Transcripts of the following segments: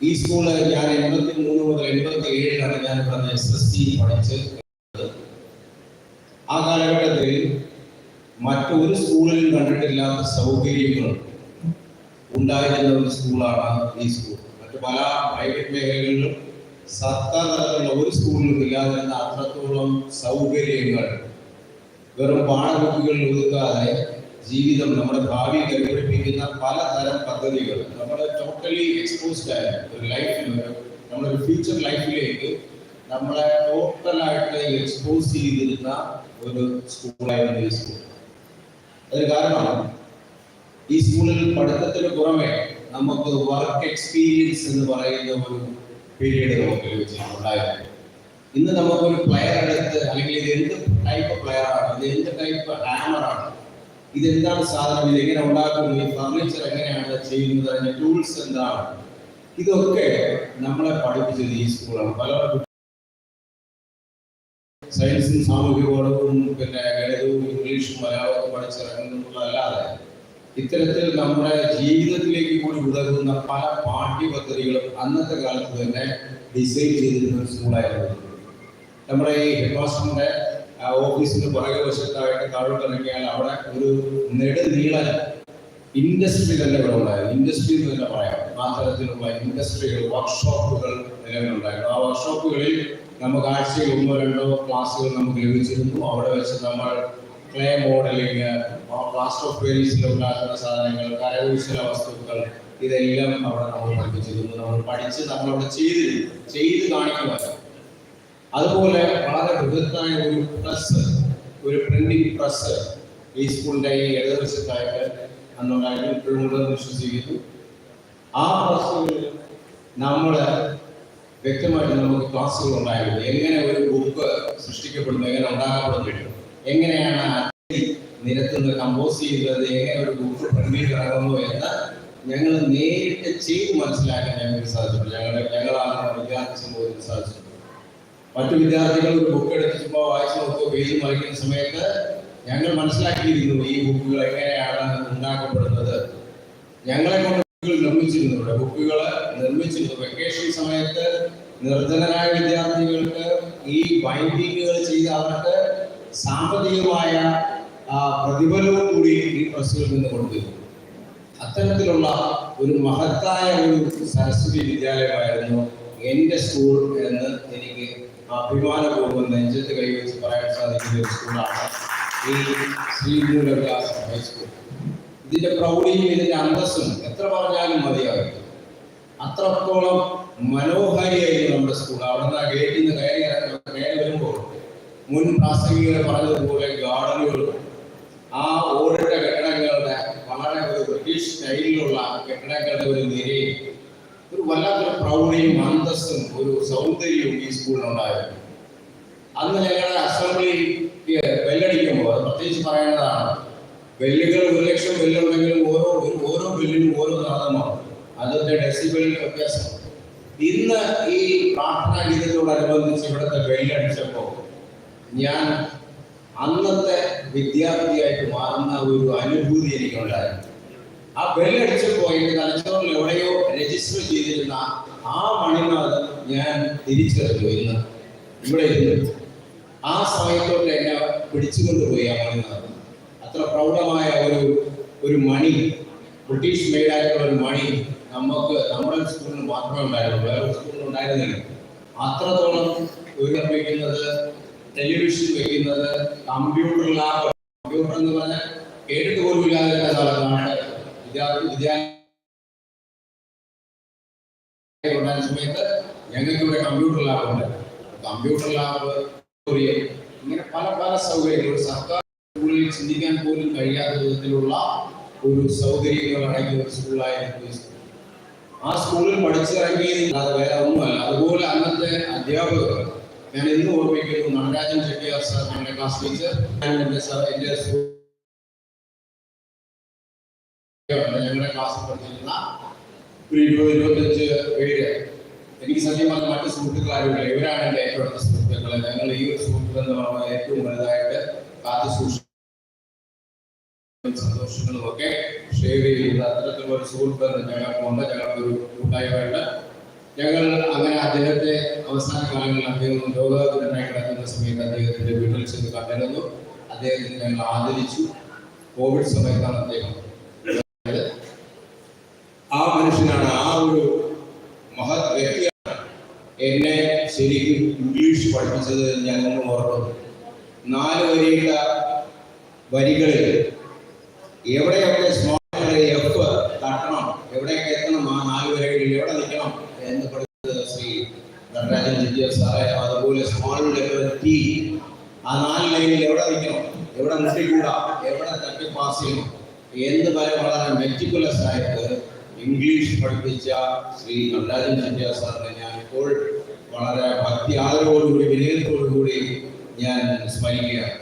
ഈ സ്കൂൾ ഞാൻ എൺപത്തി മൂന്ന് മുതൽ എൺപത്തി ഏഴിലാണ് ഞാൻ പറഞ്ഞ എസ് എസ് ടി പഠിച്ച് ആ കാലഘട്ടത്തിൽ മറ്റൊരു സ്കൂളിലും കണ്ടിട്ടില്ലാത്ത സൗകര്യങ്ങൾ ഉണ്ടായിരുന്ന ഒരു സ്കൂളാണ് ഈ സ്കൂൾ. മറ്റു പല പ്രൈവറ്റ് മേഖലകളിലും സർക്കാർ തലത്തിലുള്ള ഒരു സ്കൂളിലും ഇല്ലാതിരുന്ന അത്രത്തോളം സൗകര്യങ്ങൾ വെറും പാഠബുക്കുകളിൽ ഒതുക്കാതെ ജീവിതം നമ്മുടെ ഭാവി കരുപിടിപ്പിക്കുന്ന പലതരം പദ്ധതികൾ. നമ്മൾ ടോട്ടലി എക്സ്പോസ്ഡ് ആയ ഒരു ലൈഫിൽ നമ്മുടെ ഒരു ഫ്യൂച്ചർ ലൈഫിലേക്ക് നമ്മളെ ടോട്ടലായിട്ട് എക്സ്പോസ് ചെയ്തിരുന്ന ഒരു സ്കൂളായിരുന്നു ഈ സ്കൂൾ അതിന് കാരണം ഈ സ്കൂളിൽ പഠിത്തത്തിന് പുറമെ നമുക്ക് വർക്ക് എക്സ്പീരിയൻസ് എന്ന് പറയുന്ന ഒരു പീരീഡ് നമുക്ക് ലഭിച്ചിട്ടുണ്ടായിരുന്നു. ഇന്ന് നമുക്കൊരു പ്ലെയർ എടുത്ത് അല്ലെങ്കിൽ ഇത് എന്ത് ടൈപ്പ് പ്ലെയർ ആണ്? ഇത് എന്ത് ടൈപ്പ് ഹാമർ ആണ്? ഇത് എന്താണ് സാധനം? ഇത് എങ്ങനെ ഉണ്ടാക്കുന്നു ഈ ഫർണിച്ചർ എങ്ങനെയാണ് ചെയ്യുന്നത്? അതിന്റെ ടൂൾസ് എന്താണ്? ഇതൊക്കെ നമ്മളെ പഠിപ്പിച്ചത് ഈ സ്കൂളാണ് പല സയൻസും സാമൂഹിക പിന്നെ ഗണിതവും ഇംഗ്ലീഷും മലയാളവും പഠിച്ചിറങ്ങുന്നതല്ലാതെ ഇത്തരത്തിൽ നമ്മുടെ ജീവിതത്തിലേക്ക് കൂടി ഉതകുന്ന പല പാഠ്യപദ്ധതികളും അന്നത്തെ കാലത്ത് തന്നെ ഡിസൈൻ ചെയ്തിരുന്ന സ്കൂളായിരുന്നു നമ്മുടെ ഈ ഹെഡ് മാസ്റ്ററിന്റെ ഓഫീസിന് പുറകെ വശത്തായിട്ട് താഴോട്ട് ഇറങ്ങിയാൽ അവിടെ ഒരു നെടുനീള ഇൻഡസ്ട്രി തന്നെ ഇവിടെ ഉണ്ടായിരുന്നു. ഇൻഡസ്ട്രി എന്ന് തന്നെ പറയാം. ആ തരത്തിലുള്ള ഇൻഡസ്ട്രികൾ വർക്ക്ഷോപ്പുകൾ നിലവിലുണ്ടായിരുന്നു ആ വർക്ക്ഷോപ്പുകളിൽ നമുക്ക് ആഴ്ചയിൽ ഒന്നോ രണ്ടോ ക്ലാസ്സുകൾ നമുക്ക് ലഭിച്ചിരുന്നു. അവിടെ വെച്ച് നമ്മൾ ക്ലേ മോഡലിങ് പ്ലാസ്റ്റർ ഓഫ് പേരീസിൽ ഉണ്ടാക്കുന്ന സാധനങ്ങൾ കരകൗശല വസ്തുക്കൾ ഇതെല്ലാം അവിടെ നമ്മൾ പഠിപ്പിച്ചിരുന്നു. നമ്മൾ പഠിച്ച് നമ്മളവിടെ ചെയ്തിരുന്നു. ചെയ്ത് കാണിക്കുമല്ലോ അതുപോലെ വളരെ ബൃഹത്തായ ഒരു പ്രസ് ഒരു പ്രിന്റിംഗ് പ്രസ് ഈ സ്കൂളിന്റെ ഈ ഇടതുവശത്തായിട്ട് അന്നുണ്ടായിരുന്നു. ഇപ്പോഴും ഉണ്ടെന്ന് വിശ്വസിക്കുന്നു. ആ പ്രസ്സുകളിൽ നമ്മൾ വ്യക്തമായിട്ട് നമുക്ക് ക്ലാസ്സുകൾ ഉണ്ടായിരുന്നു എങ്ങനെ ഒരു ബുക്ക് സൃഷ്ടിക്കപ്പെടുന്നു എങ്ങനെ ഉണ്ടാക്കപ്പെടുന്നു എങ്ങനെയാണ് അച്ചടി നിരത്തുന്നത് കമ്പോസ് ചെയ്യുന്നത് എങ്ങനെ ഒരു ബുക്ക് ഇറങ്ങുന്നു എന്ന് ഞങ്ങൾ നേരിട്ട് ചെയ്ത് മനസ്സിലാക്കാൻ ഞങ്ങൾക്ക് സാധിച്ചിട്ടുണ്ട്. ഞങ്ങളുടെ ഞങ്ങളാണ് വിദ്യാർത്ഥി സമൂഹത്തിന് സാധിച്ചിട്ടുണ്ട് മറ്റു വിദ്യാർത്ഥികൾ ഒരു ബുക്ക് എടുത്ത് ചുമ്മാ വായിച്ചു നോക്കുകയോ പേജ് മറിക്കുന്ന സമയത്ത് ഞങ്ങൾ മനസ്സിലാക്കിയിരുന്നു ഈ ബുക്കുകൾ എങ്ങനെയാണ് ഉണ്ടാക്കപ്പെടുന്നത്. ഞങ്ങളെ കൊണ്ട് ബുക്കുകൾ നിർമ്മിച്ചിരുന്നു. ഇവിടെ ബുക്കുകൾ നിർമ്മിച്ചിരുന്നു. വെക്കേഷൻ സമയത്ത് നിർധനരായ വിദ്യാർത്ഥികൾക്ക് ഈ ബൈൻഡിങ്ങുകൾ ചെയ്ത് അവർക്ക് സാമ്പത്തികമായ പ്രതിഫലവും കൂടി ഈ പ്രസ്സുകളിൽ നിന്ന് കൊണ്ടുവരുന്നു. അത്തരത്തിലുള്ള ഒരു മഹത്തായ ഒരു സരസ്വതി വിദ്യാലയമായിരുന്നു എന്റെ സ്കൂൾ എന്ന് എനിക്ക് അഭിമാനപൂർവം നെഞ്ചത്ത് കൈവച്ച് പറയാൻ സാധിക്കുന്ന ഒരു സ്കൂളാണ് ഈ ശ്രീമൂലവിലാസ് ഹൈസ്കൂൾ ഇതിന്റെ പ്രൗഢിയും ഇതിന്റെ അന്തസ്സും എത്ര പറഞ്ഞാലും മതിയാകും അത്രത്തോളം മനോഹാരിയായിരുന്നു നമ്മുടെ സ്കൂൾ. അവിടുന്ന് ആ ഗേറ്റിൽ നിന്ന് കയറി ഇറങ്ങി കയറി വരുമ്പോൾ മുൻ പ്രാസംഗികരെ പറഞ്ഞതുപോലെ ഗാർഡനുകളും ആ ഓടിട്ട കെട്ടിടങ്ങളുടെ വളരെ ഒരു ബ്രിട്ടീഷ് സ്റ്റൈലിലുള്ള കെട്ടിടങ്ങളുടെ ഒരു നിരയും വല്ലാത്തൊരു പ്രൗഢിയും അന്തസ്സും ഒരു സൗന്ദര്യവും ഈ സ്കൂളിനുണ്ടായിരുന്നു അന്ന് ഞങ്ങളുടെ അസംബ്ലിക്ക് ബെല്ലടിക്കുമ്പോൾ അത് പ്രത്യേകിച്ച് പറയേണ്ടതാണ്. ബെല്ലുകൾ ഒരു ലക്ഷം ബെല്ലുണ്ടെങ്കിലും ഓരോ ഓരോ ബെല്ലിനും ഓരോ നാദമാണ്. അതിന്റെ ഡെസിബലിൽ വ്യത്യാസം. ഇന്ന് ഈ പ്രാർത്ഥനാ ഗീതത്തോടനുബന്ധിച്ച് ഇവിടുത്തെ ബെല്ലടിച്ചപ്പോൾ ഞാൻ അന്നത്തെ വിദ്യാർത്ഥിയായിട്ട് മാറുന്ന ഒരു അനുഭൂതി എനിക്കുണ്ടായിരുന്നു. ആ ബെല്ലടിച്ച് പോയിട്ട് തലച്ചോറിൽ എവിടെയോ രജിസ്റ്റർ ചെയ്തിരുന്ന ആ മണിനാഥ് ഞാൻ തിരിച്ചറിഞ്ഞു ഇന്ന് ഇവിടെ ഇരുന്നു. ആ സമയത്തോട്ട് എന്നെ പിടിച്ചുകൊണ്ടുപോയി ആ മണിനാഥ്. അത്ര പ്രൗഢമായ ഒരു ഒരു മണി ബ്രിട്ടീഷ് മെയ്ഡ് ആയിട്ടുള്ള ഒരു മണി നമുക്ക് നമ്മുടെ സ്കൂളിൽ മാത്രമേ ഉണ്ടായിരുന്നു വേറെ സ്കൂളിൽ ഉണ്ടായിരുന്നില്ല. അത്രത്തോളം ഉയർപ്പിക്കുന്നത് ടെലിവിഷൻ വയ്ക്കുന്നത് കമ്പ്യൂട്ടർ ലാബ് കമ്പ്യൂട്ടർ എന്ന് പറഞ്ഞാൽ കേട്ടിട്ട് പോലും ഇല്ലാതെ വിദ്യാലയ സമയത്ത് ഞങ്ങൾക്ക് ഇവിടെ കമ്പ്യൂട്ടർ ലാബ് ഉണ്ട് കമ്പ്യൂട്ടർ ലാബ് ഇങ്ങനെ പല പല സൗകര്യങ്ങൾ സർക്കാർ സ്കൂളിൽ ചിന്തിക്കാൻ പോലും കഴിയാത്ത വിധത്തിലുള്ള ഒരു സൗകര്യങ്ങൾ അടങ്ങിയ ഒരു സ്കൂളായിരുന്നു ആ സ്കൂളിൽ പഠിച്ചിറങ്ങിയത് വേറെ ഒന്നുമല്ല. അതുപോലെ അന്നത്തെ അധ്യാപകർ ഞാൻ ഇന്ന് ഓർമ്മിക്കുന്നു നടരാജൻ ചെട്ടിയാർ സാർ ഞങ്ങളുടെ ക്ലാസ് ടീച്ചർ ഞാൻ എന്റെ എന്റെ ഞങ്ങളുടെ ക്ലാസ്സിൽ പഠിച്ചിരുന്ന ഒരു ഇരുപത് ഇരുപത്തഞ്ച് പേര്. എനിക്ക് സത്യം പറഞ്ഞ മറ്റു സുഹൃത്തുക്കളാരുമില്ല ഇവരാണ് ഏറ്റവും അടുത്ത സുഹൃത്തുക്കൾ ഞങ്ങൾ ഈ ഒരു സുഹൃത്തുക്കൾ എന്ന് പറഞ്ഞാൽ ഏറ്റവും വലുതായിട്ട് കാത്തു സൂക്ഷിക്കും സന്തോഷങ്ങളും ഒക്കെ ഷെയർ ചെയ്യുന്നത് അത്തരത്തിലുള്ള ഒരു സുഹൃത്ത് ഞങ്ങൾക്കുണ്ട് ഞങ്ങൾക്കൊരു കൂട്ടായ്മയുണ്ട്. ഞങ്ങൾ അങ്ങനെ അദ്ദേഹത്തെ അവസാന കാലങ്ങളിൽ അദ്ദേഹം രോഗാതുരനായി കിടക്കുന്ന സമയത്ത് അദ്ദേഹത്തിന്റെ വീട്ടിൽ ചെന്ന് കണ്ടിരുന്നു. ഞങ്ങൾ ആദരിച്ചു. കോവിഡ് സമയത്താണ് അദ്ദേഹം. ആ മനുഷ്യനാണ് ആ ഒരു മഹത് വ്യക്തിയാണ് എന്നെ ശരിക്കും ഇംഗ്ലീഷ് പഠിപ്പിച്ചത് ഒന്ന് ഓർക്കുന്നു. നാല് വരിയുള്ള വരികളിൽ എവിടെയൊക്കെ സ്മോൾ എഫ് തട്ടണം എവിടെയൊക്കെ എത്തണം ആ നാല് വരകളിൽ എവിടെ നിൽക്കണം എന്ന് പഠിച്ചത് ശ്രീ നടരാജൻ ജിജിയ സാറേ. അതുപോലെ സ്മോൾ ലെറ്റർ ടി ആ നാല് ലൈനിൽ എവിടെ നിൽക്കണം എവിടെ മുട്ടിക്കൂടാ എവിടെ തട്ടി പാസ് ചെയ്യണം. എന്ന് വരെ വളരെ മെറ്റിക്കുലസ് ആയിട്ട് ഇംഗ്ലീഷ് പഠിപ്പിച്ച ശ്രീ നടരാജൻ ജിജിയ സാറിനെ ഞാൻ ഇപ്പോൾ വളരെ ഭക്തി ആദരവോടുകൂടി വിനയത്തോടുകൂടി ഞാൻ സ്മരിക്കുകയാണ്.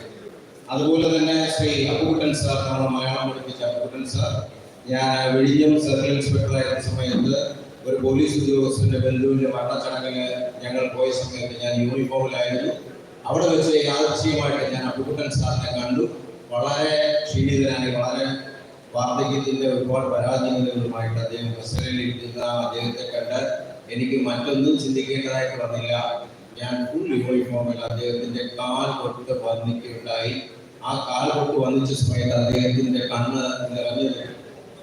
അതുപോലെ തന്നെ ശ്രീ അപ്പുകുട്ടൻ സാർ നമ്മളെ മലയാളം പഠിപ്പിച്ച അപ്പുകുട്ടൻ സാർ ഞാൻ വെളിഞ്ഞം സർക്കിൾ ഇൻസ്പെക്ടർ ആയിരുന്ന സമയത്ത് ഒരു പോലീസ് ഉദ്യോഗസ്ഥന്റെ ബന്ധുവിന്റെ മരണച്ചടങ്ങിന് ഞങ്ങൾ പോയ സമയത്ത് ഞാൻ യൂണിഫോമിലായിരുന്നു. അവിടെ വെച്ച് യാദൃശ്യമായിട്ട് ഞാൻ അപ്പുകുട്ടൻ സാറിനെ കണ്ടു. വളരെ ക്ഷീണിതനായി വളരെ വാർദ്ധക്യത്തിന്റെ ഒരുപാട് പരാജയങ്ങളുമായിട്ട് അദ്ദേഹം ബസ്സിൽ ഇരിക്കുന്ന അദ്ദേഹത്തെ കണ്ട് എനിക്ക് മറ്റൊന്നും ചിന്തിക്കേണ്ടതായിട്ട് വന്നില്ല. ഞാൻ ഫുൾ യൂണിഫോമിൽ അദ്ദേഹത്തിന്റെ കാൽ തൊട്ട് വന്നിക്കുകയുണ്ടായി ആ കാൽ തൊട്ട് വന്നിച്ച സമയത്ത് അദ്ദേഹത്തിന്റെ കണ്ണ് നിറഞ്ഞു.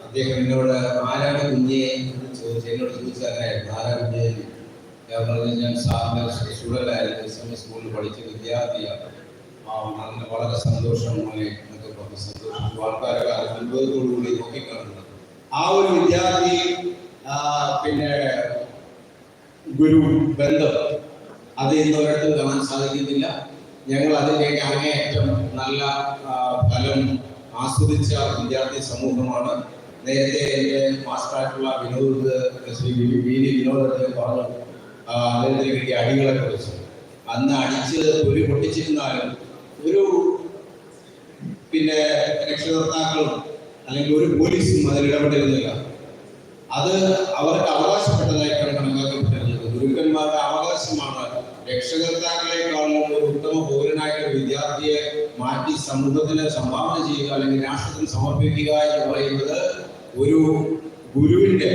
അദ്ദേഹം എന്നോട് ആരാണ് കുഞ്ഞെ? എന്ന് ചോദിച്ചു എന്നോട് ചോദിച്ചറിയായിരുന്നു ആരാ കുഞ്ഞെ? ഞാൻ പറഞ്ഞു ഞാൻ സാറിന്റെ സ്റ്റുഡന്റായിരുന്നു എസ് എം എസ് സ്കൂളിൽ പഠിച്ച വിദ്യാർത്ഥിയാണ്. വളരെ സന്തോഷം മോനെ ആൾക്കാരൊക്കെ അത്ഭുതത്തോടുകൂടി നോക്കിക്കാണുന്നത്. ആ ഒരു വിദ്യാർത്ഥി പിന്നെ ഗുരു ബന്ധം അത് ഇന്ന് ഒരിടത്തും കാണാൻ സാധിക്കുന്നില്ല. ഞങ്ങൾ അതിന്റെയൊക്കെ അങ്ങേയറ്റം നല്ല ഫലം ആസ്വദിച്ച വിദ്യാർത്ഥി സമൂഹമാണ്. നേരത്തെ എന്റെ മാസ്റ്ററായിട്ടുള്ള വിനോദ് ശ്രീ വി ഡി വിനോദ് അദ്ദേഹം പറഞ്ഞു അദ്ദേഹത്തിന് കിട്ടിയ അടികളെ കുറിച്ച് അന്ന് അടിച്ച് ഒരു പൊട്ടിച്ചിരുന്നാലും ഒരു പിന്നെ രക്ഷകർത്താക്കളും അല്ലെങ്കിൽ ഒരു പോലീസും അതിൽ ഇടപെട്ടിരുന്നില്ല. അത് അവർക്ക് അവകാശപ്പെട്ടതായിട്ടാണ് കണക്കാക്കപ്പെട്ടിരുന്നത് ഗുരുക്കന്മാരുടെ അവകാശമാണ് രക്ഷകർത്താക്കളെക്കാളും ഒരു ഉത്തമ പൗരനായിട്ട് ഒരു വിദ്യാർത്ഥിയെ മാറ്റി സമൂഹത്തിന് സംഭാവന ചെയ്യുക അല്ലെങ്കിൽ രാഷ്ട്രത്തിന് സമർപ്പിക്കുക എന്ന് പറയുന്നത് ഒരു ഗുരുവിന്റെ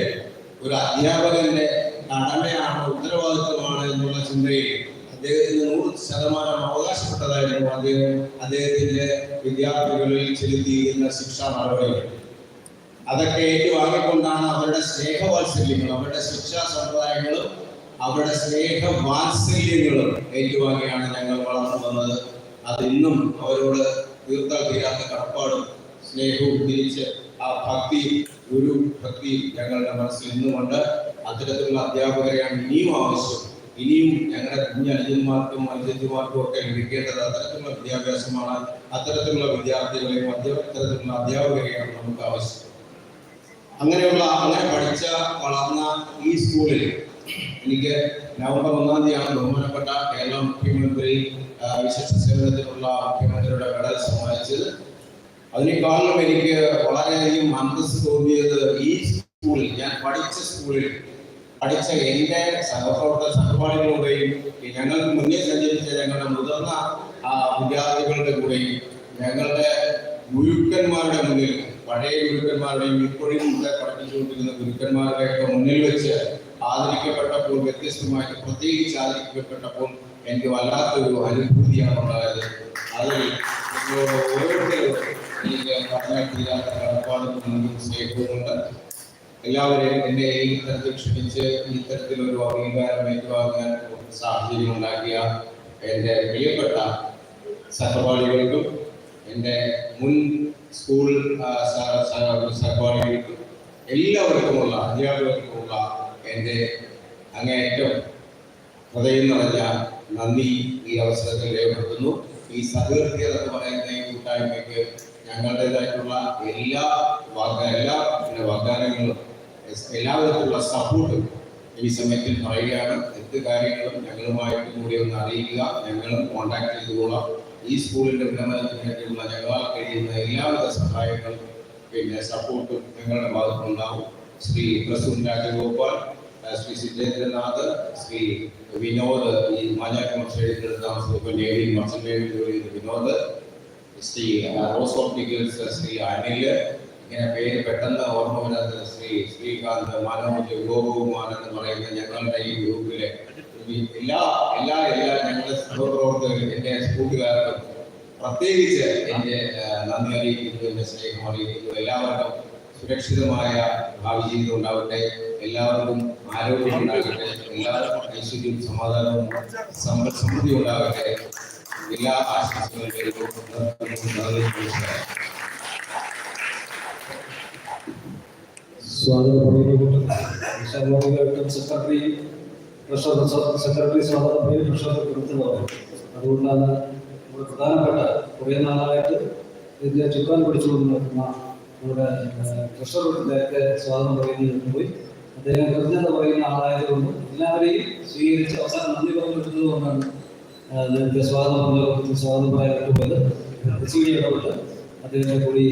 ഒരു അധ്യാപകന്റെ കടമയാണ് ഉത്തരവാദിത്വമാണ് എന്നുള്ള ചിന്തയിൽ അദ്ദേഹത്തിന് നൂറ് ശതമാനം അവകാശപ്പെട്ടതായിരുന്നു. അദ്ദേഹം അദ്ദേഹത്തിന്റെ വിദ്യാർത്ഥികളിൽ ചെലുത്തിയിരുന്ന ശിക്ഷാ നടപടികൾ. അതൊക്കെ ഏറ്റുവാങ്ങിക്കൊണ്ടാണ് അവരുടെ സ്നേഹവാത്സല്യങ്ങളും അവരുടെ ശിക്ഷാ സമ്പ്രദായങ്ങളും അവരുടെ സ്നേഹവാത്സല്യങ്ങളും ഏറ്റുവാങ്ങിയാണ് ഞങ്ങൾ വളർന്നു വന്നത്. അത് ഇന്നും അവരോട് തീർത്താൽ തീരാത്ത കടപ്പാടും സ്നേഹവും തിരിച്ച് ആ ഭക്തി ഗുരു ഭക്തി ഞങ്ങളുടെ മനസ്സിൽ ഇന്നുമുണ്ട്. അത്തരത്തിലുള്ള അധ്യാപകരെയാണ് ഇനിയും ആവശ്യം ഇനിയും ഞങ്ങളുടെ കുഞ്ഞു അനുജന്മാർക്കും അനുജന്മാർക്കും ഒക്കെ ലഭിക്കേണ്ടത് അത്തരത്തിലുള്ള വിദ്യാഭ്യാസമാണ്. അത്തരത്തിലുള്ള വിദ്യാർത്ഥികളെയും അത്തരത്തിലുള്ള അധ്യാപകരെയാണ് നമുക്ക് ആവശ്യം. അങ്ങനെയുള്ള അങ്ങനെ പഠിച്ച വളർന്ന ഈ സ്കൂളിൽ എനിക്ക് നവംബർ ഒന്നാം തീയതിയാണ് ബഹുമാനപ്പെട്ട കേരള മുഖ്യമന്ത്രി വിശിഷ്ട സേവനത്തിനുള്ള മുഖ്യമന്ത്രിയുടെ മെഡൽ സമ്മാനിച്ചത്. അതിനേക്കാളും എനിക്ക് വളരെയധികം മനസ്സ് തോന്നിയത് ഈ സ്കൂളിൽ ഞാൻ പഠിച്ച സ്കൂളിൽ പഠിച്ച എന്റെ സഹപ്രവർത്തക സഹപാഠികളുടെയും ഞങ്ങൾക്ക് മുന്നേ സഞ്ചരിച്ച ഞങ്ങളുടെ മുതിർന്ന വിദ്യാർത്ഥികളുടെ കൂടെയും ഞങ്ങളുടെ ഗുരുക്കന്മാരുടെ മുന്നിൽ പഴയ ഗുരുക്കന്മാരുടെയും ഇപ്പോഴും ഇവിടെ പഠിപ്പിച്ചുകൊണ്ടിരുന്ന ഗുരുക്കന്മാരുടെയൊക്കെ മുന്നിൽ വെച്ച് ആദരിക്കപ്പെട്ടപ്പോൾ വ്യത്യസ്തമായിട്ട് പ്രത്യേകിച്ച് ആദരിക്കപ്പെട്ടപ്പോൾ എനിക്ക് വല്ലാത്തൊരു അനുഭൂതിയാണ് ഉണ്ടായത്. അതിൽ ഓരോരുത്തരും എനിക്ക് പറഞ്ഞാൽ തീരാത്ത കടപ്പാടും സ്നേഹവുമുണ്ട്. എല്ലാവരെയും എന്റെ ഈ തരത്തിൽ ഈ തരത്തിലൊരു അംഗീകാരം ഏറ്റുവാങ്ങാൻ സാഹചര്യം ഉണ്ടാക്കിയ എന്റെ പ്രിയപ്പെട്ട സഹപാഠികൾക്കും എന്റെ മുൻ സ്കൂൾ സഹപാഠികൾക്കും എല്ലാവർക്കുമുള്ള അധ്യാപകർക്കുമുള്ള എന്റെ അങ്ങേയറ്റം ഹൃദയം നിറഞ്ഞ നന്ദി ഈ അവസരത്തിൽ രേഖപ്പെടുത്തുന്നു. ഈ സഹകൃത്യ എന്ന് പറയുന്ന ഈ കൂട്ടായ്മയ്ക്ക് ഞങ്ങളുടേതായിട്ടുള്ള എല്ലാ വാഗ്ദാന എല്ലാ വാഗ്ദാനങ്ങളും എല്ലാവിധത്തിലുള്ള സപ്പോർട്ടും ഈ സമയത്തിൽ പറയുകയാണ്. എന്ത് കാര്യങ്ങളും ഞങ്ങളുമായിട്ട് കൂടി ഒന്ന് അറിയിക്കുക. ഞങ്ങളും കോൺടാക്ട് ചെയ്തുകൊള്ളാം. ഈ സ്കൂളിന്റെ ഉന്നമനത്തിന് വേണ്ടിയുള്ള ഞങ്ങളാൽ കഴിയുന്ന എല്ലാവിധ സഹായങ്ങളും പിന്നെ സപ്പോർട്ടും ഞങ്ങളുടെ ഭാഗത്തുനിന്നുണ്ടാവും ശ്രീ പ്രസൂൻ രാജഗോപാൽ ശ്രീ സിദ്ധേന്ദ്രനാഥ് ശ്രീ വിനോദ് ഈ ജോലി വിനോദ് ശ്രീ റോസ് ഓഫ് ശ്രീ അനിൽ ഇങ്ങനെ പേര് പെട്ടെന്ന് ഓർമ്മ വരാത്ത ശ്രീ ശ്രീകാന്ത് മനോജ് ഗോപകുമാർ എന്ന് പറയുന്ന ഞങ്ങളുടെ ഈ ഗ്രൂപ്പിലെ എല്ലാ എല്ലാ എല്ലാ ഞങ്ങളുടെ സഹപ്രവർത്തകരും എന്റെ കൂട്ടുകാർക്കും പ്രത്യേകിച്ച് എന്റെ ആ, നന്ദി അറിയിക്കുന്നു എന്റെ സ്നേഹം അറിയിക്കുന്നു. എല്ലാവർക്കും സുരക്ഷിതമായ ഭാവി ജീവിതം ഉണ്ടാവട്ടെ. എല്ലാവർക്കും ആരോഗ്യം ഉണ്ടാകട്ടെ. എല്ലാവർക്കും ഐശ്വര്യവും സമാധാനവും സമ്പൽ സമൃദ്ധി ഉണ്ടാകട്ടെ. എല്ലാ ആശംസകളും നേരുന്നു. നന്ദി, നമസ്കാരം. സ്വാഗതം പറയുന്നത് സ്വാഭാവികമായിട്ടും സെക്രട്ടറി ട്രഷറർ സെക്രട്ടറി സ്വാഗതം ട്രഷറർ കൊടുത്തതാണ് അതുകൊണ്ടാണ് നമ്മുടെ പ്രധാനപ്പെട്ട കുറേ നാളായിട്ട് ഇതിന്റെ ചുക്കാൻ പിടിച്ചുകൊണ്ട് നിൽക്കുന്ന നമ്മുടെ ട്രഷറർ നേരത്തെ സ്വാഗതം പറയുന്നത് പോയി. അദ്ദേഹം കൃത്യത പറയുന്ന ആളായതുകൊണ്ട് എല്ലാവരെയും സ്വീകരിച്ച് അവസാനം നന്ദി പറഞ്ഞിരുന്നത് കൊണ്ടാണ് നേരത്തെ സ്വാഗതം സ്വാഗതം പറയാനായിട്ട് പോയത് റിസീവ് ഇടപെട്ട് അദ്ദേഹത്തെ കൂടി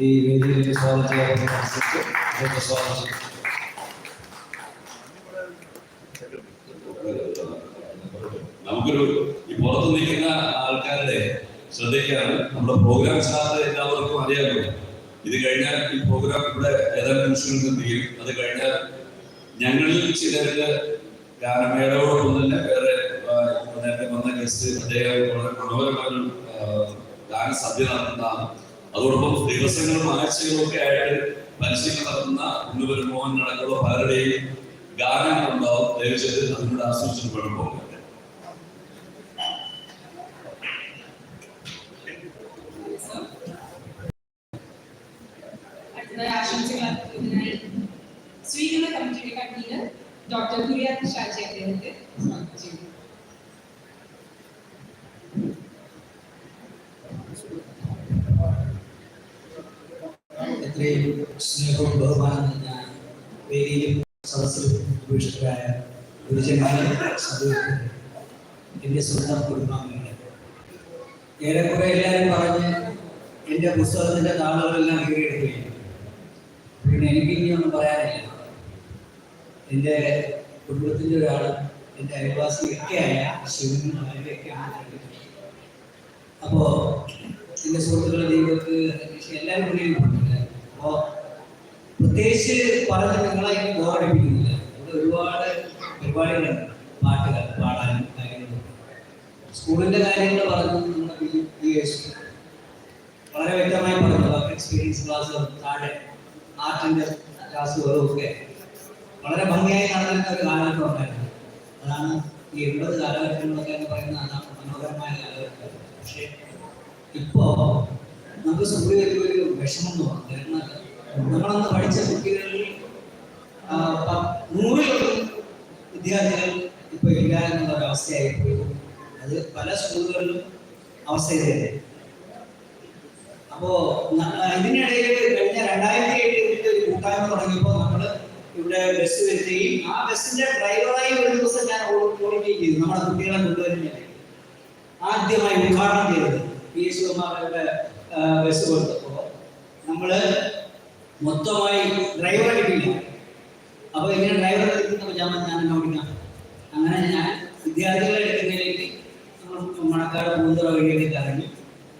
ഈ വേദിയിലേക്ക് സ്വാഗതം ചെയ്യാൻ നമുക്കൊരു ഈ പുറത്ത് നിൽക്കുന്ന ആൾക്കാരുടെ ശ്രദ്ധയ്ക്കാണ് നമ്മുടെ പ്രോഗ്രാം സ്റ്റാർട്ട് എല്ലാവർക്കും അറിയാമല്ലോ. ഇത് കഴിഞ്ഞാൽ ഈ പ്രോഗ്രാം ഇവിടെ ഏതാനും നിമിഷങ്ങൾ തീരും അത് കഴിഞ്ഞാൽ ഞങ്ങളിൽ ചിലർക്ക് ഗാനമേളയോടൊപ്പം തന്നെ വേറെ നേരത്തെ വന്ന ഗസ്റ്റ് അദ്ദേഹം വളരെ മനോഹരമായ ഗാനസദ്യ നടത്തുന്നതാണ്. അതോടൊപ്പം ദിവസങ്ങളും ആഴ്ചകളും ഒക്കെ ആയിട്ട് പരിശീലനം നടത്തുന്ന ഉണ്ണുവരും മോഹൻ അടക്കമുള്ള പലരുടെയും ഗാനങ്ങളുണ്ടാവും ദയവചെയ്ത് അതിനോട് ആസ്വദിച്ചിട്ട് വേണം പോകാൻ അടുത്തതായി ആശംസകൾ അർപ്പിക്കുന്നതിനായി സ്വീകരണ കമ്മിറ്റിയുടെ കൺവീനർ ഡോക്ടർ കുര്യാൻ ഷാജി അദ്ദേഹത്തെ സ്വാഗതം ചെയ്യുന്നു എത്രയും സ്നേഹവും ബഹുമാനം ഞാൻ വേദിയിലും സദസ്സിലും ഉപേക്ഷിതരായ ഗുരുജന്മാരെ സദസ്സിലും എന്റെ സ്വന്തം കുടുംബാംഗങ്ങളെ ഏറെക്കുറെ എല്ലാവരും പറഞ്ഞ് എന്റെ പുസ്തകത്തിന്റെ താളുകളെല്ലാം കീറിയെടുക്കുകയും പിന്നെ എനിക്ക് ഇനിയൊന്നും പറയാനില്ല. എന്റെ കുടുംബത്തിന്റെ ഒരാൾ എന്റെ അയൽവാസിയൊക്കെയായ ശിവനും അവരെയൊക്കെയാണ് അപ്പോൾ എന്റെ സുഹൃത്തുക്കളെ ദൈവർക്ക് എല്ലാവരും മുന്നിൽ അപ്പോൾ പ്രത്യേകിച്ച് പറഞ്ഞ് നിങ്ങളെ ബോറടിപ്പിക്കുന്നില്ല. ഇവിടെ ഒരുപാട് പരിപാടികളുണ്ട്. സ്കൂളിന്റെ കാര്യങ്ങൾ പറഞ്ഞു വളരെ വ്യക്തമായി പറഞ്ഞു എക്സ്പീരിയൻസ് ക്ലാസ്സുകൾ താഴെ ആർട്ടിന്റെ ക്ലാസ്സുകളും ഒക്കെ വളരെ ഭംഗിയായി നടന്നിരുന്ന ഒരു കാലഘട്ടം ഉണ്ടായിരുന്നു. അതാണ് ഈ എൺപത് കാലഘട്ടങ്ങളൊക്കെ എന്ന് പറയുന്ന അതാണ് മനോഹരമായ കാലഘട്ടം. പക്ഷേ ഇപ്പോ നമുക്ക് സ്കൂളിൽ ഒരു വിഷമം തോന്നും കാരണം നമ്മളന്ന് പഠിച്ച കുട്ടികളിൽ നൂറിലൊന്നും വിദ്യാർത്ഥികൾ ഇപ്പൊ ഇല്ല എന്നുള്ള അവസ്ഥയായി പോയി അത് പല സ്കൂളുകളിലും അവസ്ഥ ഇതേ അപ്പോ ഇതിനിടയിൽ കഴിഞ്ഞ രണ്ടായിരത്തി ഏഴിൽ ഒരു കൂട്ടായ്മ തുടങ്ങിയപ്പോൾ നമ്മൾ ഇവിടെ ബസ് വരുത്തുകയും ആ ബസ്സിന്റെ ഡ്രൈവറായി ഒരു ദിവസം ഞാൻ ഓടിക്കുകയും ചെയ്തു. നമ്മുടെ കുട്ടികളെ കൊണ്ടുവരുന്നില്ല. ആദ്യമായി ഉദ്ഘാടനം ചെയ്തത് പി. എസ്. കുമാരുടെ ബസ് കൊടുത്തപ്പോൾ നമ്മൾ മൊത്തമായി ഡ്രൈവറെ കിട്ടിയില്ല. അപ്പൊ ഇങ്ങനെ ഡ്രൈവറെ കിട്ടുന്നപ്പോൾ ഞാൻ ഞാൻ ഓടിക്കാം അങ്ങനെ ഞാൻ വിദ്യാർത്ഥികളെ മണക്കാട് പൂന്തറ വഴിയൊക്കെ കറങ്ങി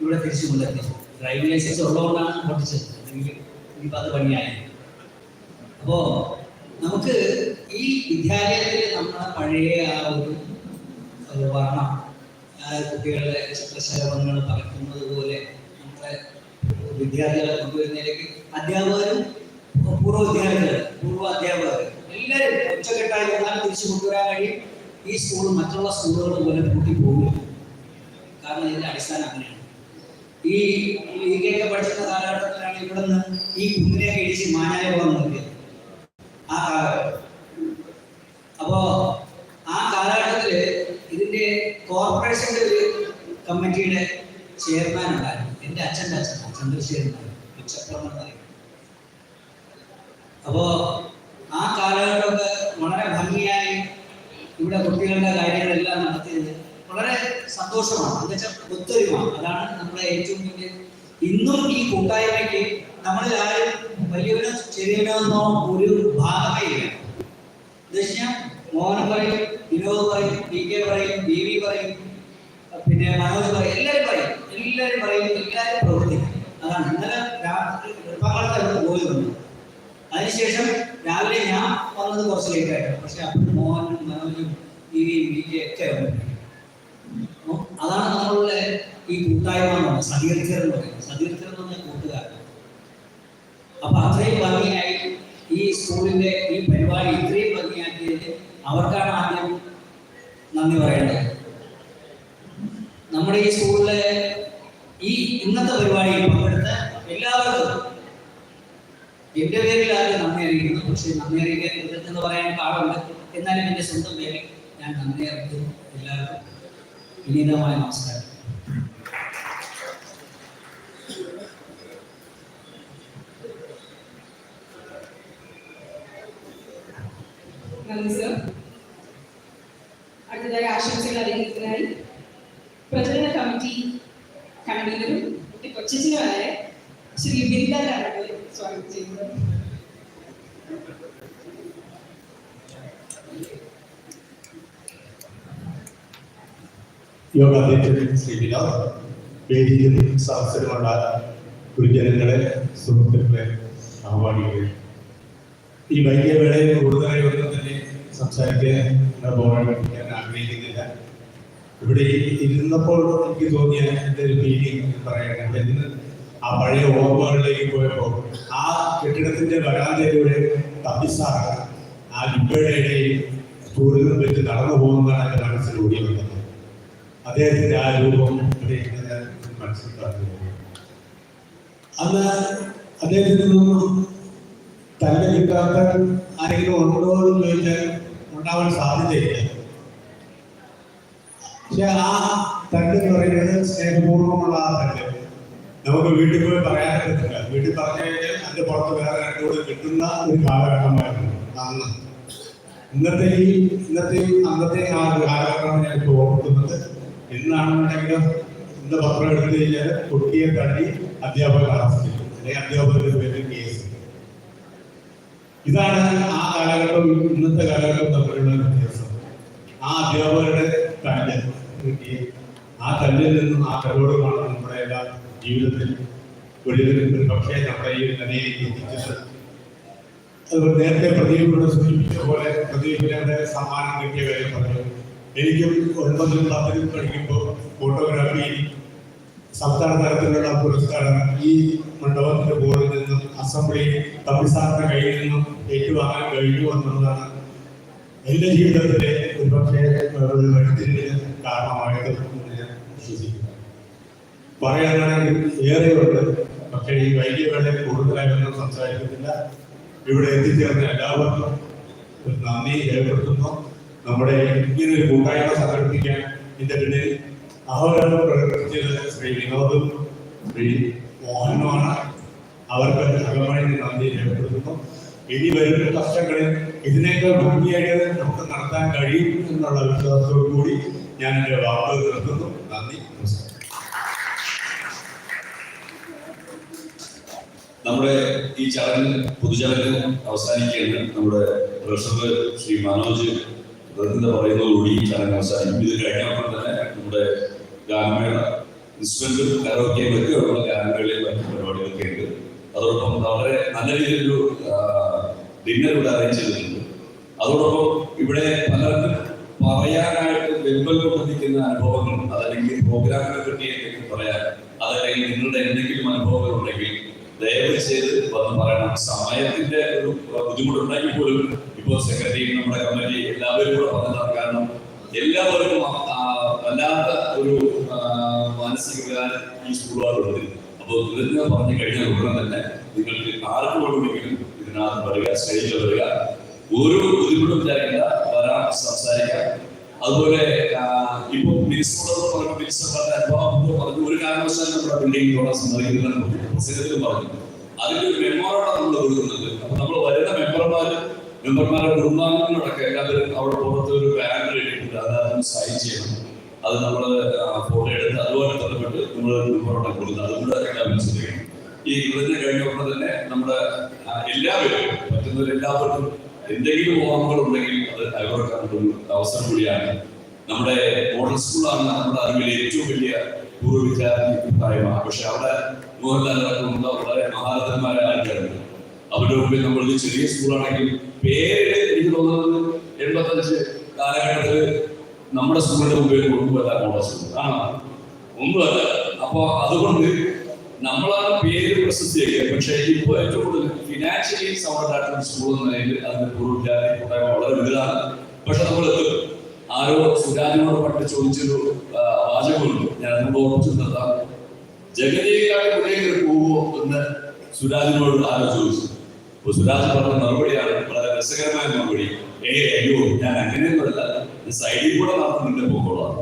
ഇവിടെ തിരിച്ചു കൊണ്ടെത്തി. ഡ്രൈവിംഗ് ലൈസൻസ് ഉള്ളതുകൊണ്ടാണ് ഓടിച്ചത് അല്ലെങ്കിൽ ഇനിയിപ്പോൾ അത് പണിയായി. അപ്പോ നമുക്ക് ഈ വിദ്യാലയത്തിൽ നമ്മുടെ പഴയ ആ ഒരു വർണം കുട്ടികളുടെ ചിത്രശലഭങ്ങൾ പകർത്തുന്നത് പോലെ നമ്മുടെ വിദ്യാർത്ഥികളെ കൊണ്ടുവരുന്നതിലേക്ക് അധ്യാപകരും പൂർവ വിദ്യാർത്ഥികൾ പൂർവ അധ്യാപകർ എല്ലാവരും ഒറ്റക്കെട്ടായി തിരിച്ചു കൊണ്ടുവരാൻ കഴിയും. ഈ സ്കൂൾ മറ്റുള്ള സ്കൂളുകൾ പോലെ പൂട്ടി പോകില്ല കാരണം ഇതിന്റെ അടിസ്ഥാനം അങ്ങനെയാണ്. ഈ ഇതിലേക്ക് പഠിച്ചിരുന്ന കാലഘട്ടത്തിലാണ് ഇവിടെ നിന്ന് ഈ കുന്നിനെയൊക്കെ ഇടിച്ച് മാനായ പോകാൻ നോക്കിയത്. ആ കാലഘട്ടം. അപ്പോ ആ കാലഘട്ടത്തിൽ ഇതിന്റെ കോർപ്പറേഷന്റെ ഒരു കമ്മിറ്റിയുടെ ചെയർമാൻ ഉണ്ടായിരുന്നു. എന്റെ അച്ഛന്റെ അച്ഛൻ ചന്ദ്രശേഖരൻ എന്നറിയും അപ്പോ ആ കാലഘട്ടമൊക്കെ വളരെ ഭംഗിയായി ഇവിടെ കുട്ടികളുടെ കാര്യങ്ങളെല്ലാം നടത്തിയത് വളരെ സന്തോഷമാണ്. എന്ന് വെച്ചാൽ ഒത്തൊരുമ അതാണ് നമ്മളെ ഏറ്റവും വലിയ ഇന്നും ഈ കൂട്ടായ്മയ്ക്ക് നമ്മളിൽ ആരും വലിയവനോ ചെറിയവനോ ഒരു ഭാഗമേ ഇല്ല. എന്ന് വെച്ചാൽ മോഹൻ പറയും വിനോദ് പറയും പി കെ പറയും ബി വി പറയും പിന്നെ മനോജ് പറയും എല്ലാവരും പറയും. എല്ലാവരും പറയും എല്ലാവരും പ്രവർത്തിക്കും. അതാണ്. ഇന്നലെ രാത്രി അവിടെ പോയി വന്നു. അതിനുശേഷം രാവിലെ ഞാൻ വന്നത് കുറച്ച് ലേറ്റ് ആയിരുന്നു പക്ഷെ അപ്പോഴും മോഹനും മനോജും ഈ കെ ഒക്കെ വന്നു അതാണ് നമ്മളുടെ ഈ കൂട്ടായ്മ എന്ന് പറയുന്നത്. എന്ന് പറയുന്നത്. സഹീർക്കർ എന്ന് പറഞ്ഞ കൂട്ടുകാരൻ അപ്പൊ അത്രയും ഭംഗിയായി ഈ സ്കൂളിന്റെ ഈ പരിപാടി ഇത്രയും ഭംഗിയാക്കിയത് അവർക്കാണ് ആദ്യം നന്ദി പറയേണ്ടത്. നമ്മുടെ ഈ സ്കൂളിലെ ഈ ഇന്നത്തെ പരിപാടിയിൽ പങ്കെടുത്ത എല്ലാവർക്കും എന്റെ പേരിൽ ആദ്യം നന്ദി അറിയിക്കുന്നു. പക്ഷെ നന്ദി അറിയിക്കാൻ എന്ന് പറയാൻ പാടുണ്ട്. എന്നാലും എന്റെ സ്വന്തം പേരിൽ ഞാൻ നന്ദി അറിയിക്കുന്നു എല്ലാവർക്കും. വിനീതമായ നമസ്കാരം. നന്ദി സർ. അടുത്തതായി ആശംസകൾ അറിയിക്കുന്നതിനായി പ്രചരണ കമ്മിറ്റി കൺവീനറും കൊച്ചിനുമായ ശ്രീ യോഗാധ്യക്ഷൻ ശ്രീ വിനോദ് ഗുരുജനങ്ങളെ സുഹൃത്തുക്കളെ സഹപാഠികളെ ഈ വൈകിയ വേളയിൽ കൂടുതലായി ഒന്നും തന്നെ സംസാരിക്കാൻ പോകാൻ ആഗ്രഹിക്കുന്നില്ല. ഇവിടെ ഇരുന്നപ്പോൾ എനിക്ക് തോന്നിയ എന്റെ ഒരു ഫീലിംഗ് പറയണം എന്ന് ആ പഴയ ഓർമ്മകളിലേക്ക് പോയപ്പോൾ ആ കെട്ടിടത്തിന്റെ വരാന്തയിലൂടെ തപ്പിസാറ ആ ലിപ്പയുടെ ഇടയിൽ നിന്ന് വെച്ച് നടന്നു പോകുന്നതാണ് എന്റെ മനസ്സിലൂടെ വന്നത് അദ്ദേഹത്തിന്റെ ആ രൂപം മനസ്സിൽ പറഞ്ഞു അന്ന് അദ്ദേഹത്തിൽ നിന്നും തന്നെ കിട്ടാത്ത ആരെങ്കിലും ഉണ്ടോ എന്ന് ചോദിച്ചാൽ ഉണ്ടാവാൻ സാധ്യതയില്ല. പക്ഷെ ആ തല്ല് എന്ന് പറയുന്നത് സ്നേഹപൂർവമുള്ള ആ തല്ല് നമുക്ക് വീട്ടിൽ പോയി പറയാൻ പറ്റത്തില്ല. വീട്ടിൽ പറഞ്ഞു കഴിഞ്ഞാൽ അതിന്റെ പുറത്ത് വേറെ രണ്ടുകൂടെ കിട്ടുന്ന ഒരു കാലഘട്ടമായിരുന്നു. അന്ന്. ഇന്നത്തെ ഈ ഇന്നത്തെയും അന്നത്തെ ആ കാലഘട്ടമാണ് ഞാൻ ഓർക്കുന്നത്. എന്നാണെന്നുണ്ടെങ്കിലും ഇന്ന് പത്രം എടുത്തു കഴിഞ്ഞാൽ കുട്ടിയെ തള്ളി അധ്യാപകർ അറസ്റ്റ് ചെയ്തു അല്ലെങ്കിൽ അധ്യാപകരുടെ പേരിൽ കേസ് ഇതാണ് ആ കാലഘട്ടവും ഇന്നത്തെ കാലഘട്ടവും തമ്മിലുള്ള വ്യത്യാസം. ആ അധ്യാപകരുടെ തല്ല് കിട്ടി. ആ തല്ലിൽ നിന്നും ആ കലോടുമാണ് നമ്മുടെ എല്ലാ ജീവിതത്തിൽ ഒഴിവിൽ പക്ഷേ നമ്മുടെ ഈ നിലയിലേക്ക് എത്തിച്ചത് അതുപോലെ നേരത്തെ പ്രദീപിനോട് സൂചിപ്പിച്ച പോലെ പ്രദീപിനെ സമ്മാനം കിട്ടിയ കാര്യം പറഞ്ഞു. എനിക്കും ഒൻപതിലും പത്തിലും പഠിക്കുമ്പോൾ ഫോട്ടോഗ്രാഫി സംസ്ഥാന തലത്തിലുള്ള പുരസ്കാരം ഈ മണ്ഡപത്തിന്റെ ബോർഡിൽ നിന്നും അസംബ്ലി തമിഴ്സാറിന്റെ കയ്യിൽ നിന്നും ഏറ്റുവാങ്ങാൻ കഴിഞ്ഞു എന്നുള്ളതാണ് എന്റെ ജീവിതത്തിലെ ഒരു വഴിത്തിരിവിന് കാരണമായത് എന്ന് ഞാൻ വിശ്വസിക്കുന്നു. പറയാനാണെങ്കിൽ ഏറെയുണ്ട്. പക്ഷേ ഈ വൈകിയ വേളയിൽ കൂടുതലായിട്ടൊന്നും സംസാരിക്കുന്നില്ല. ഇവിടെ എത്തിച്ചേർന്ന എല്ലാവർക്കും നന്ദി രേഖപ്പെടുത്തുന്നു. നമ്മുടെ ഇങ്ങനെ ഒരു കൂട്ടായ്മ സംഘടിപ്പിക്കാൻ ഇതിന്റെ പിന്നിൽ അഹോരാത്രം പ്രകടിപ്പിച്ചത് ശ്രീ വിനോദും ശ്രീ മോഹനുമാണ് അവർക്ക് അകമായി നന്ദി രേഖപ്പെടുത്തുന്നു. ഇനി വരുന്ന കഷ്ടങ്ങളിൽ ഇതിനേക്കാൾ ഭംഗിയായിട്ട് നമുക്ക് നടത്താൻ കഴിയും എന്നുള്ള വിശ്വാസത്തോടു കൂടി ഞാൻ എന്റെ വാക്കുകൾ നിർത്തുന്നു. നന്ദി നമ്മുടെ ഈ ചടങ്ങ് പൊതുചടങ്ങ് അവസാനിക്കുകയാണ്. നമ്മുടെ പ്രൊഫസർ ശ്രീ മനോജ് വെറുതെ പറയുന്നതോടുകൂടി ഈ ചടങ്ങ് അവസാനിക്കും. ഇത് കഴിഞ്ഞപ്പോൾ തന്നെ നമ്മുടെ ഗാനമേള ഇൻസ്ട്രുമെന്റും കരോക്കെയും ഒക്കെ ഉള്ള ഗാനമേളയും മറ്റു പരിപാടികളൊക്കെ ഉണ്ട്. അതോടൊപ്പം വളരെ നല്ല രീതിയിലൊരു ഡിന്നർ ഇവിടെ അറേഞ്ച് ചെയ്തിട്ടുണ്ട്. അതോടൊപ്പം ഇവിടെ പലർക്കും പറയാനായിട്ട് വെമ്പൽ കൊണ്ടിരിക്കുന്ന അനുഭവങ്ങൾ അതല്ലെങ്കിൽ പ്രോഗ്രാമിനെ പറ്റി എന്തെങ്കിലും പറയാൻ അതല്ലെങ്കിൽ നിങ്ങളുടെ എന്തെങ്കിലും അനുഭവങ്ങൾ ഉണ്ടെങ്കിൽ ദയവ് ചെയ്ത് വന്ന് പറയണം. സമയത്തിന്റെ ഒരു ബുദ്ധിമുട്ടുണ്ടെങ്കിൽ പോലും ഇപ്പോൾ സെക്രട്ടറി നമ്മുടെ കമ്മിറ്റി എല്ലാവരും കൂടെ പറഞ്ഞതാണ് കാരണം എല്ലാവർക്കും വല്ലാത്ത ഒരു മാനസിക വികാരം ഈ സ്കൂളുകാരുണ്ട് അപ്പോൾ ദുരിതം പറഞ്ഞു കഴിഞ്ഞാൽ ഉടനെ തന്നെ നിങ്ങൾക്ക് ആർക്ക് വേണമെങ്കിലും ഇതിനകത്ത് വരിക സ്റ്റേജിൽ വരിക. ഒരു ബുദ്ധിമുട്ടും വിചാരിക്കേണ്ട. വരാം സംസാരിക്കാം. അതുപോലെ ഇപ്പൊ പറഞ്ഞു മിനിസ്റ്ററുടെ അനുഭവം പറഞ്ഞു. ഒരു കാരണവശാലും നമ്മുടെ ബിൽഡിംഗ് തുടങ്ങാൻ സമ്മതിക്കുന്നില്ലെന്ന് പ്രസിഡന്റിൽ പറഞ്ഞു. അതിന്റെ ഒരു മെമ്മോറാണ് നമ്മൾ കൊടുക്കുന്നത് അപ്പൊ നമ്മൾ വരുന്ന മെമ്പർമാർ മെമ്പർമാരുടെ കുടുംബാംഗങ്ങളൊക്കെ എല്ലാവരും അവിടെ പുറത്ത് ഒരു ബാനർ ഇട്ടിട്ടുണ്ട് അത് അതിന് സൈൻ ചെയ്യണം. അത് നമ്മൾ ഫോട്ടോ എടുത്ത് അതുപോലെ ബന്ധപ്പെട്ട് നമ്മൾ മെമ്പറോടെ കൊടുക്കുന്നത് അതുകൊണ്ട് എല്ലാവരും ശ്രദ്ധിക്കണം ഈ ഇവിടുന്ന് കഴിഞ്ഞപ്പോൾ തന്നെ നമ്മുടെ എല്ലാവരും പറ്റുന്നവർ എല്ലാവർക്കും എന്തെങ്കിലും ഓർമ്മകൾ ഉണ്ടെങ്കിൽ അത് അയവർക്കാൻ ഒരു അവസരം കൂടിയാണ്. നമ്മുടെ മോഡൽ സ്കൂളാണ് നമ്മുടെ അറിവിലെ ഏറ്റവും വലിയ പൂർവ വിദ്യാർത്ഥി കൂട്ടായ്മ പക്ഷെ അവിടെ മോഹൻലാൽ അടക്കമുള്ള വളരെ മഹാരഥന്മാരായ ആൾക്കാരുണ്ട്. അവരുടെ മുമ്പിൽ നമ്മൾ ചെറിയ സ്കൂളാണെങ്കിൽ പേര് എനിക്ക് തോന്നുന്നത് എൺപത്തഞ്ച് കാലഘട്ടത്തിൽ നമ്മുടെ സ്കൂളിന്റെ മുമ്പിൽ ഒന്നുമല്ല മോഡൽ സ്കൂൾ. ആണോ? ഒന്നുമല്ല അപ്പൊ അതുകൊണ്ട് നമ്മളാണ് പേര് പ്രശസ്തിയാക്കിയത്. പക്ഷേ ഇപ്പോൾ ഏറ്റവും കൂടുതൽ ഫിനാൻഷ്യലി സൗണ്ട് സ്കൂൾ എന്ന നിലയിൽ അതിന്റെ പൂർവ വിദ്യാർത്ഥി കൂട്ടായ്മ വളരെ വലുതാണ്. പക്ഷെ നമ്മൾ ആരോ സുരാജിനോട് പണ്ട് ചോദിച്ചൊരു വാചകമുണ്ട്. ഞാൻ അതിനോട് ഓർമ്മിച്ചു നിർത്താം ജഗതിയേക്കാൾ മുന്നേ പോവോ എന്ന് സുരാജിനോട് ആരോ ചോദിച്ചു. അപ്പൊ സുരാജ് പറഞ്ഞ മറുപടിയാണ് വളരെ രസകരമായ മറുപടി. ഏ അയ്യോ ഞാൻ അങ്ങനെയൊന്നുമല്ല. സൈഡിൽ കൂടെ നടന്ന് നിന്നെ പോക്കോളാം.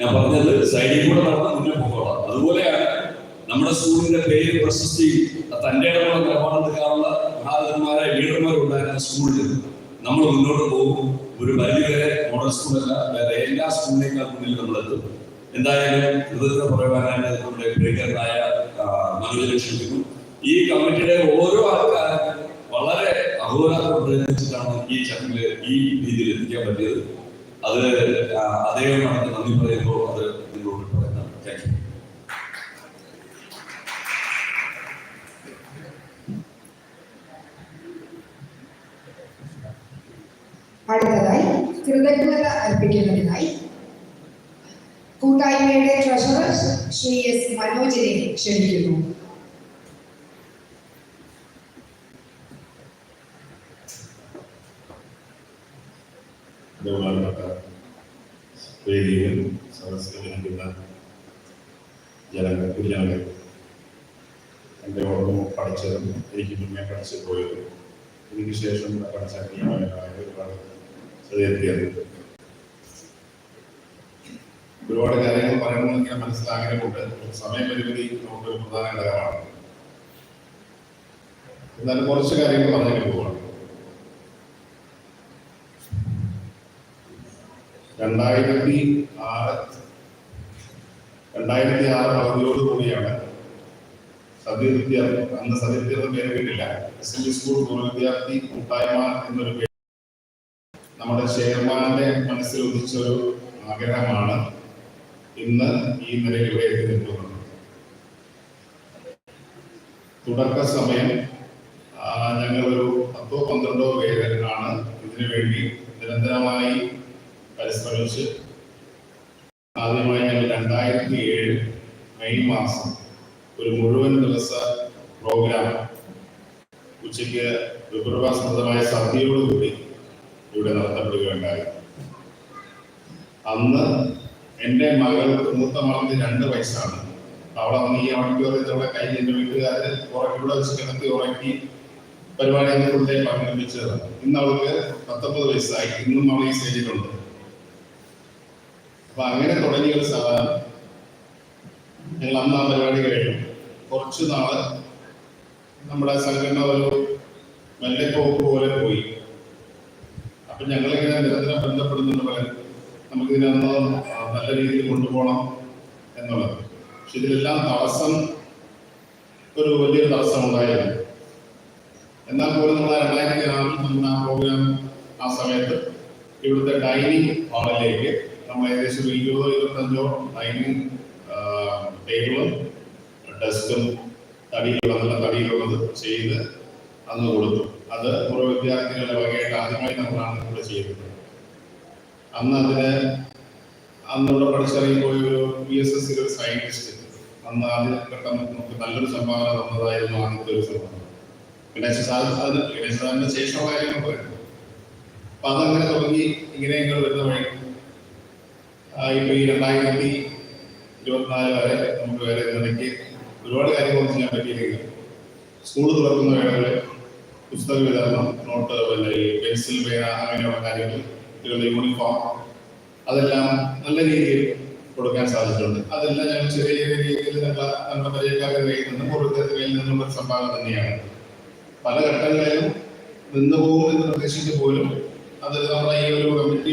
ഞാൻ പറഞ്ഞത് സൈഡിൽ കൂടെ നടന്ന് മുന്നേ പോകോളാം അതുപോലെയാണ് നമ്മുടെ സ്കൂളിന്റെ പേര് പ്രശസ്തി തന്റെ ഇടമുള്ള നിലപാടെടുക്കാനുള്ള മഹാതന്മാരായ ലീഡർമാരുണ്ടായിരുന്ന സ്കൂളിൽ നമ്മൾ മുന്നോട്ട് പോകും. ഒരു പരിധിവരെ മോഡൽ സ്കൂളല്ല വേറെ എല്ലാ സ്കൂളിനേക്കാൾ മുന്നിൽ നമ്മൾ എത്തും. എന്തായാലും കൃതജ്ഞത പറയുവാനായിട്ട് നമ്മുടെ പ്രിയങ്കരനായ ആ, മനോജിനെ ഈ കമ്മിറ്റിയുടെ ഓരോ ആൾക്കാരും വളരെ അഹോരാത്രം പ്രയത്നിച്ചിട്ടാണ് ഈ ചടങ്ങിൽ ഈ രീതിയിൽ എത്തിക്കാൻ പറ്റിയത്. അത് അദ്ദേഹം നന്ദി പറയുമ്പോൾ അത് നിങ്ങളോട് പറയുന്നത് താങ്ക് യു അടുത്തതായി കൃതജ്ഞത അർപ്പിക്കുന്നതിനായി കൂട്ടായ്മയുടെ ട്രഷറർ ശ്രീ എസ് മനോജിനെ ക്ഷണിക്കുന്നു വേദിയിലും സദസ്സിലിരിക്കുന്ന ജനങ്ങൾ കുഞ്ഞുങ്ങൾ എന്റെ ഓർമ്മ പഠിച്ചതും എനിക്ക് മുന്നേ പഠിച്ചു പോയതും. ഇതിനുശേഷം പഠിച്ച അധ്യാപകരായ ഒരുപാട് ശ്രദ്ധയെത്തിയത് ഒരുപാട് കാര്യങ്ങൾ പറയണമെന്ന് ഇങ്ങനെ കൊണ്ട് സമയപരിമിതി നമുക്ക് ഒരു പ്രധാന ഘടകമാണ്. എന്നാലും കുറച്ച് കാര്യങ്ങൾ പറഞ്ഞിട്ട് പോവാണ് രണ്ടായിരത്തി ആറ് രണ്ടായിരത്തി ആറ് പകുതിയോട് കൂടിയാണ് സത്യവിദ്യ അന്ന് സത്യവിദ്യ പേര് കിട്ടില്ല. എസ് എൽ സ്കൂൾ ഗുരുവിദ്യാർത്ഥി വിദ്യാർത്ഥി കൂട്ടായ്മ എന്നൊരു പേര്. നമ്മുടെ ചെയർമാന്റെ മനസ്സിൽ ഉദിച്ച ഒരു ആഗ്രഹമാണ് ഇന്ന് ഈ നിലയിൽ എത്തി നിൽക്കുന്നത് തുടക്ക സമയം ഞങ്ങളൊരു പത്തോ പന്ത്രണ്ടോ പേരാണ് ഇതിനു വേണ്ടി നിരന്തരമായി പരിശ്രമിച്ച് ആദ്യമായി ഞങ്ങൾ രണ്ടായിരത്തി ഏഴ് മെയ് മാസം ഒരു മുഴുവൻ ദിവസ പ്രോഗ്രാം ഉച്ചയ്ക്ക് വിപ്രഭാസമായ സദ്യയോടുകൂടി ഇവിടെ നടത്തപ്പെടുകയുണ്ടായി. അന്ന് എന്റെ മകൾക്ക് മൂത്ത മകൾക്ക് രണ്ട് വയസ്സാണ്. അവളെ വന്ന് ഈ ഓഡിറ്റോറിയത്തിലുള്ള കൈ എന്റെ വീട്ടുകാരെ ഇവിടെ വെച്ച് കിടത്തി ഉറക്കി പരിപാടികൾ പങ്കെടുപ്പിച്ചത് ഇന്ന് അവൾക്ക് പത്തൊമ്പത് വയസ്സായി. ഇന്നും അവൾ ഈ സ്റ്റേജിലുണ്ട്. അപ്പൊ അങ്ങനെ തുടങ്ങിയ ഒരു സാധനം ഞങ്ങൾ അന്ന് ആ പരിപാടി കഴിഞ്ഞു. കുറച്ചു നാൾ നമ്മുടെ സംഘടന ഒരു മല്ലപ്പോക്ക് പോലെ പോയി. അപ്പൊ ഞങ്ങളിങ്ങനെ നിരന്തരം ബന്ധപ്പെടുന്നുണ്ട് പലരും നമുക്കിതിനൊന്ന് നല്ല രീതിയിൽ കൊണ്ടുപോകണം എന്നുള്ളത്. പക്ഷെ ഇതിലെല്ലാം തടസ്സം ഒരു വലിയൊരു തടസ്സം ഉണ്ടായിരുന്നു. എന്നാൽ പോലും നമ്മൾ രണ്ടായിരത്തി ആറിൽ നമ്മുടെ ആ പ്രോഗ്രാം ആ സമയത്ത് ഇവിടുത്തെ ഡൈനിങ് ഹാളിലേക്ക് നമ്മൾ ഏകദേശം ഒരു ഇരുപതോ ഇരുപത്തഞ്ചോ ഡൈനിങ് ടേബിളും ഡെസ്കും തടിയിലുള്ള നല്ല തടിയിലുള്ളത് ചെയ്ത് അന്ന് കൊടുത്തു. അത് പൂർവ വിദ്യാർത്ഥികളുടെ വകയായിട്ട് ആദ്യമായി നമ്മളാണ് ഇവിടെ ചെയ്തത് അന്ന് അതിന് അന്ന് ഇവിടെ പഠിച്ചിറങ്ങി പോയ ഒരു പി എസ് എസ് ഒരു സയന്റിസ്റ്റ് അന്ന് ആദ്യഘട്ടം നമുക്ക് നല്ലൊരു സംഭാവന തന്നതായിരുന്നു ആദ്യത്തെ ഒരു സംഭവം ഗണേശ അത് ഗണേശ സാറിന്റെ ശേഷമുള്ള കാര്യങ്ങൾ പറയുന്നു അപ്പൊ അതങ്ങനെ തുടങ്ങി ഇങ്ങനെയൊക്കെ വരുന്ന വഴി ഇപ്പൊ ഈ രണ്ടായിരത്തി ഇരുപത്തിനാല് വരെ നമുക്ക് വരെ ഇടയ്ക്ക് ഒരുപാട് കാര്യങ്ങൾ ചെയ്യാൻ പറ്റിയില്ലെങ്കിൽ സ്കൂൾ തുറക്കുന്ന വേളകളിൽ പുസ്തക വിതരണം നോട്ട് പിന്നെ ഈ പെൻസിൽ പേന അങ്ങനെയുള്ള കാര്യങ്ങൾ യൂണിഫോം അതെല്ലാം നല്ല രീതിയിൽ കൊടുക്കാൻ സാധിച്ചിട്ടുണ്ട്. അതെല്ലാം ഞങ്ങൾ ചെറിയ രീതിയിൽ നമ്മുടെ പരിചയക്കാരുടെ നിന്നും നിന്നും ഒരു സംഭാവന തന്നെയാണ്. പല ഘട്ടങ്ങളിലും നിന്നു പോകും എന്ന് പ്രതീക്ഷിച്ച് പോലും അത് നമ്മുടെ ഈ ഒരു കമ്മിറ്റി